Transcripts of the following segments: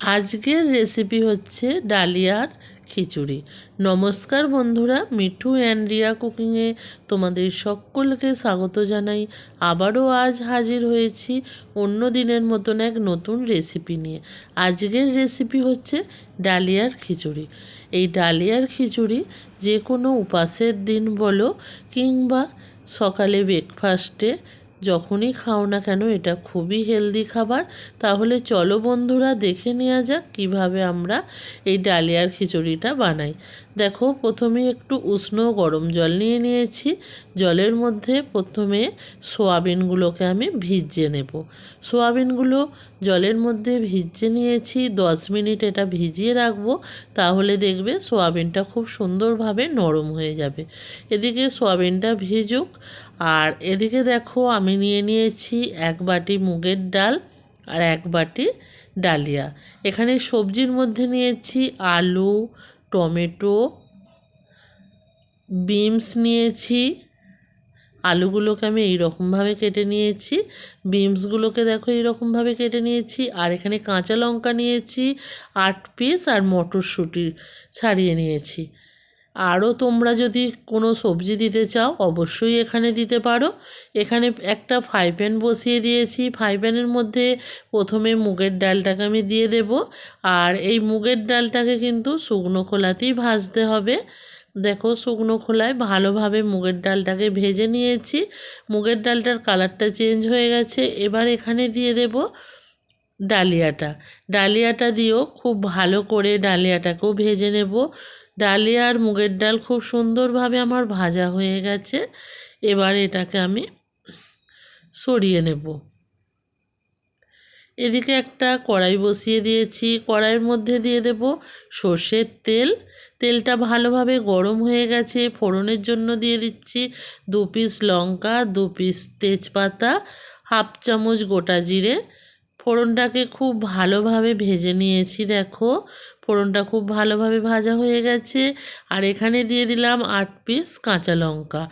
আজকের রেসিপি হচ্ছে ডালিয়ার খিচুড়ি। নমস্কার বন্ধুরা, মিঠু অ্যান্ড রিয়া কুকিংয়ে তোমাদের সকলকে স্বাগত জানাই। আবারও আজ হাজির হয়েছি অন্য দিনের মতন এক নতুন রেসিপি নিয়ে। আজকের রেসিপি হচ্ছে ডালিয়ার খিচুড়ি। এই ডালিয়ার খিচুড়ি যে কোনো উপাসের দিন বলো কিংবা সকালে ব্রেকফাস্টে যখনই খাও না কেন, এটা খুবই হেলদি খাবার। তাহলে চলো বন্ধুরা, দেখে নেওয়া যাক কীভাবে আমরা এই ডালিয়ার খিচুড়িটা বানাই। দেখো, প্রথমে একটু উষ্ণ গরম জল নিয়ে নিয়েছি। জলের মধ্যে প্রথমে সোয়াবিনগুলোকে আমি ভিজিয়ে নেব। সোয়াবিনগুলো জলের মধ্যে ভিজিয়ে নিয়েছি, দশ মিনিট এটা ভিজিয়ে রাখব, তাহলে দেখবে সোয়াবিনটা খুব সুন্দরভাবে নরম হয়ে যাবে। এদিকে সোয়াবিনটা ভিজুক, আর এদিকে দেখো আমি নিয়ে নিয়েছি এক বাটি মুগের ডাল আর এক বাটি ডালিয়া। এখানে সবজির মধ্যে নিয়েছি আলু টমেটো বিনস নিয়েছি, আলুগুলোকে আমি এইরকমভাবে কেটে নিয়েছি বিনসগুলোকে দেখো এইরকমভাবে কেটে নিয়েছি, আর এখানে কাঁচা লঙ্কা নিয়েছি, আট পিস আর মটরশুঁটি ছাড়িয়ে নিয়েছি। আরও তোমরা যদি কোনো সবজি দিতে চাও, অবশ্যই এখানে দিতে পারো। এখানে একটা ফ্রাই প্যান বসিয়ে দিয়েছি। ফ্রাই প্যানের মধ্যে প্রথমে মুগের ডালটাকে আমি দিয়ে দেব। আর এই মুগের ডালটাকে কিন্তু শুকনো খোলাতেই ভাজতে হবে। দেখো, শুকনো খোলায় ভালোভাবে মুগের ডালটাকে ভেজে নিয়েছি। মুগের ডালটার কালারটা চেঞ্জ হয়ে গেছে। এবার এখানে দিয়ে দেব ডালিয়াটা। ডালিয়াটা দিয়েও খুব ভালো করে ডালিয়াটাকেও ভেজে নেব। ডালিয়া আর মুগের ডাল খুব সুন্দরভাবে আমার ভাজা হয়ে গেছে। এবার এটাকে আমি সরিয়ে নেব। এদিকে একটা কড়াই বসিয়ে দিয়েছি। কড়াইয়ের মধ্যে দিয়ে দেব সর্ষের তেল। তেলটা ভালোভাবে গরম হয়ে গেছে। ফোড়নের জন্য দিয়ে দিচ্ছি দু পিস লঙ্কা, দু পিস তেজপাতা, হাফ চামচ গোটা জিরে ফোড়নটাকে খুব ভালোভাবে ভেজে নিয়েছি, দেখো। ফোড়নটা খুব ভালোভাবে ভাজা হয়ে গেছে। আর এখানে দিয়ে দিলাম আট পিস কাঁচা লঙ্কা।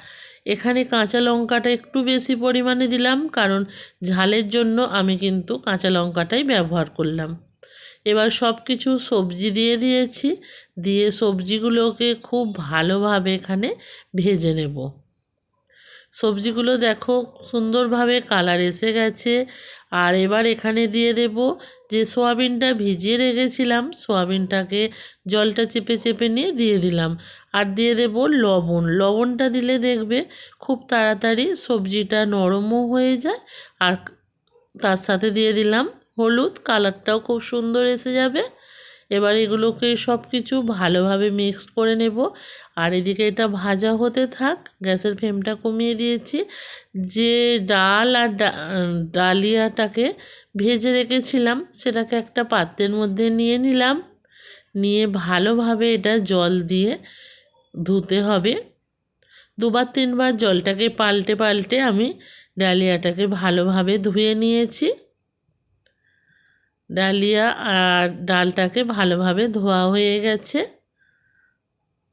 এখানে কাঁচা লঙ্কাটা একটু বেশি পরিমাণে দিলাম, কারণ ঝালের জন্য আমি কিন্তু কাঁচা লঙ্কাটাই ব্যবহার করলাম। এবার সব কিছু সবজি দিয়ে দিয়েছি। দিয়ে সবজিগুলোকে খুব ভালোভাবে এখানে ভেজে নেব। সবজিগুলো দেখো সুন্দরভাবে কালার এসে গেছে। আর এবার এখানে দিয়ে দেব যে সোয়াবিনটা ভিজিয়ে রেখেছিলাম, সোয়াবিনটাকে জলটা চেপে চেপে নিয়ে দিয়ে দিলাম। আর দিয়ে দেব লবণ। লবণটা দিলে দেখবে খুব তাড়াতাড়ি সবজিটা নরমও হয়ে যায়। আর তার সাথে দিয়ে দিলাম হলুদ। কালারটাও খুব সুন্দর এসে যাবে। এবার এগুলোকে সব কিছু ভালোভাবে মিক্সড করে নেব। আর এদিকে এটা ভাজা হতে থাক, গ্যাসের ফ্লেমটা কমিয়ে দিয়েছি। যে ডাল আর ডালিয়াটাকে ভেজে রেখেছিলাম, সেটাকে একটা পাত্রের মধ্যে নিয়ে নিলাম। নিয়ে ভালোভাবে এটা জল দিয়ে ধুতে হবে। দুবার তিনবার জলটাকে পাল্টে পাল্টে আমি ডালিয়াটাকে ভালোভাবে ধুয়ে নিয়েছি। ডালিয়া আর ডালটাকে ভালোভাবে ধোয়া হয়ে গেছে।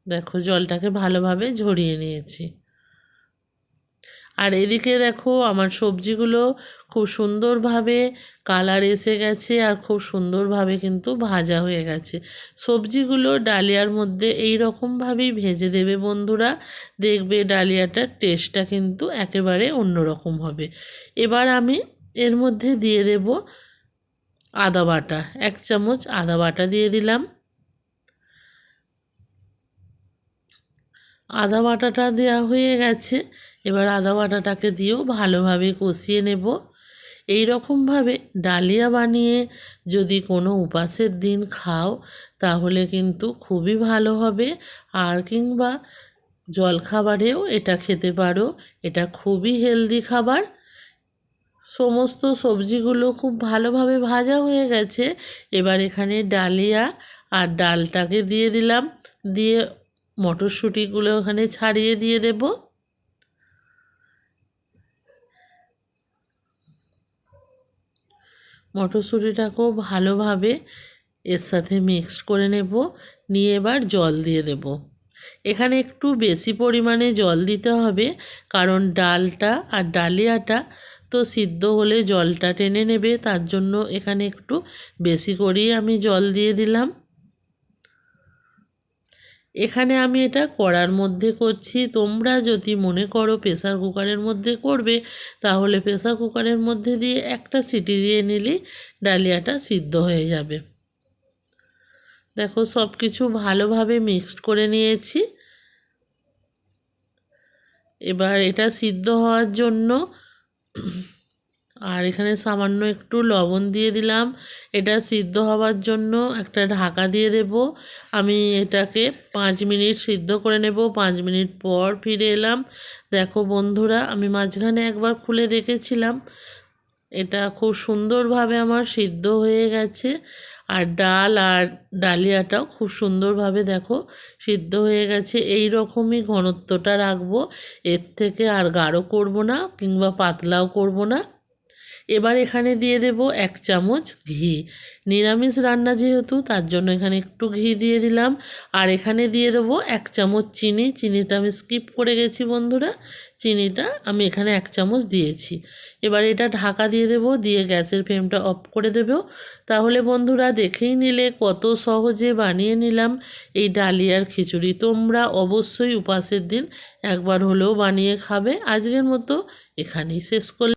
দেখো, জলটাকে ভালোভাবে ঝরিয়ে নিয়েছি। আর এদিকে দেখো, আমার সবজিগুলো খুব সুন্দরভাবে কালার এসে গেছে আর খুব সুন্দরভাবে কিন্তু ভাজা হয়ে গেছে। সবজিগুলো ডালিয়ার মধ্যে এই রকমভাবেই ভেজে দেবে বন্ধুরা। দেখবে ডালিয়াটার টেস্টটা কিন্তু একেবারে অন্যরকম হবে। এবার আমি এর মধ্যে দিয়ে দেব আদা বাটা, এক চামচ আদা বাটা দিয়ে দিলাম। আদা বাটাটা দেওয়া হয়ে গেছে, এবার আদা বাটাটাকে দিয়েও ভালোভাবে কষিয়ে নেব। এই রকমভাবে ডালিয়া বানিয়ে যদি কোনো উপাসের দিন খাও, তাহলে কিন্তু খুবই ভালো হবে। আর কিংবা জলখাবারেও এটা খেতে পারো, এটা খুবই হেলদি খাবার। সমস্ত সবজিগুলো খুব ভালোভাবে ভাজা হয়ে গেছে। এবার এখানে ডালিয়া আর ডালটাকে দিয়ে দিলাম। দিয়ে মটরশুঁটিগুলো ওখানে ছাড়িয়ে দিয়ে দেব। মটরশুঁটিটাকেও ভালোভাবে এর সাথে মিক্সড করে নেব। নিয়ে এবার জল দিয়ে দেব। এখানে একটু বেশি পরিমাণে জল দিতে হবে, কারণ ডালটা আর ডালিয়াটা তো সিদ্ধ হলে জলটা টেনে নেবে, তার জন্য এখানে একটু বেশি করেই আমি জল দিয়ে দিলাম। এখানে আমি এটা কড়ার মধ্যে করছি। তোমরা যদি মনে করো প্রেসার কুকারের মধ্যে করবে, তাহলে প্রেসার কুকারের মধ্যে দিয়ে একটা সিটি দিয়ে নিলেই ডালিয়াটা সিদ্ধ হয়ে যাবে। দেখো সব কিছু ভালোভাবে মিক্সড করে নিয়েছি। এবার এটা সিদ্ধ হওয়ার জন্য আর এখানে সামান্য একটু লবণ দিয়ে দিলাম। এটা সিদ্ধ হওয়ার জন্য একটা ঢাকা দিয়ে দেব। আমি এটাকে পাঁচ মিনিট সিদ্ধ করে নেব। পাঁচ মিনিট পর ফিরে এলাম। দেখো বন্ধুরা, আমি মাঝখানে একবার খুলে দেখেছিলাম। এটা খুব সুন্দরভাবে আমার সিদ্ধ হয়ে গেছে। আর ডাল আর ডালিয়াটাও খুব সুন্দরভাবে দেখো সিদ্ধ হয়ে গেছে। এই রকমই ঘনত্বটা রাখব। এর থেকে আর গাঢ় করব না কিংবা পাতলাও করব না। এবার এখানে দিয়ে দেব এক চামচ ঘি। নিরামিষ রান্না যেহেতু, তার জন্য এখানে একটু ঘি দিয়ে দিলাম। আর এখানে দিয়ে দেবো এক চামচ চিনি। চিনিটা আমি স্কিপ করে গেছি বন্ধুরা। চিনিটা আমি এখানে এক চামচ দিয়েছি। এবার এটা ঢাকা দিয়ে দেব, দিয়ে গ্যাসের ফ্লেমটা অফ করে দেব। তাহলে বন্ধুরা দেখেই নিলে কত সহজে বানিয়ে নিলাম এই ডালিয়ার খিচুড়ি। তোমরা অবশ্যই উপাসের দিন একবার হলেও বানিয়ে খাবে। আজকের মতো এখানেই শেষ করলাম।